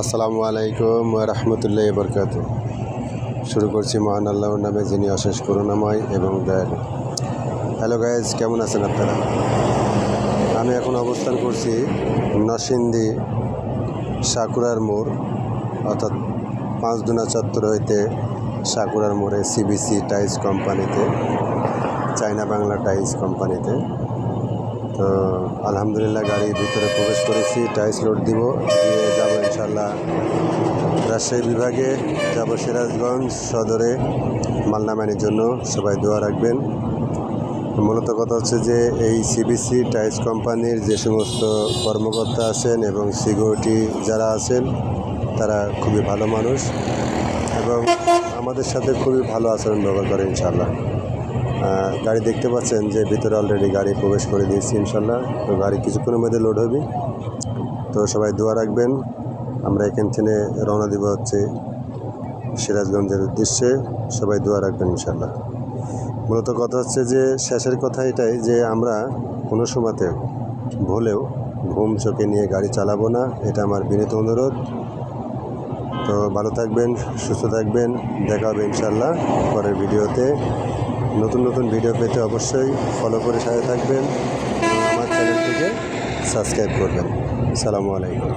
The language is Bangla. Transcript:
আসসালামু আলাইকুম রহমতুল্লাহ বরকাত শুরু করছি মহান আল্লাহর নামে যিনি অশেষ করুণাময় এবং দয়ালু। হ্যালো গাইজ, কেমন আছেন আপনারা? আমি এখন অবস্থান করছি নরসিংদী সাকুরার মোড়, অর্থাৎ পাঁচদুনা চত্বর হইতে সাকুরার মোড়ে সিবিসি টাইলস কোম্পানিতে, চায়না বাংলা টাইলস কোম্পানিতে। তো আলহামদুলিল্লাহ গাড়ির ভিতরে প্রবেশ করেছি, টাইলস লোড দিব, দিয়ে যাব ইনশাল্লাহ রাজশাহী বিভাগে যাব সিরাজগঞ্জ সদরে মাল নামানোর জন্য সবাই দোয়া রাখবেন। মূলত কথা হচ্ছে যে এই সিবিসি টাইলস কোম্পানির যে সমস্ত কর্মকর্তা আছেন এবং সিকিউরিটি যারা আছেন, তারা খুবই ভালো মানুষ এবং আমাদের সাথে খুবই ভালো আচরণ ব্যবহার করে ইনশাল্লাহ গাড়ি দেখতে পাচ্ছেন যে ভিতরে অলরেডি গাড়ি প্রবেশ করে দিয়েছি ইনশাল্লাহ তো গাড়ি কিছুক্ষণের মধ্যে লোড হবে। তো সবাই দোয়া রাখবেন। আমরা এখান থেকে রওনা দিব হচ্ছে সিরাজগঞ্জের উদ্দেশ্যে। সবাই দোয়া রাখবেন ইনশাল্লাহ মূলত কথা হচ্ছে যে, শেষের কথা এটাই যে, আমরা কোনো সময়তে ভুলেও ঘুম চোখে নিয়ে গাড়ি চালাবো না, এটা আমার বিনীত অনুরোধ। তো ভালো থাকবেন, সুস্থ থাকবেন, দেখা হবে ইনশাল্লাহ পরের ভিডিওতে। নতুন নতুন ভিডিও পেতে অবশ্যই ফলো করে সাথে থাকবেন। আমার চ্যানেলটিকে সাবস্ক্রাইব করবেন। সালামু আলাইকুম।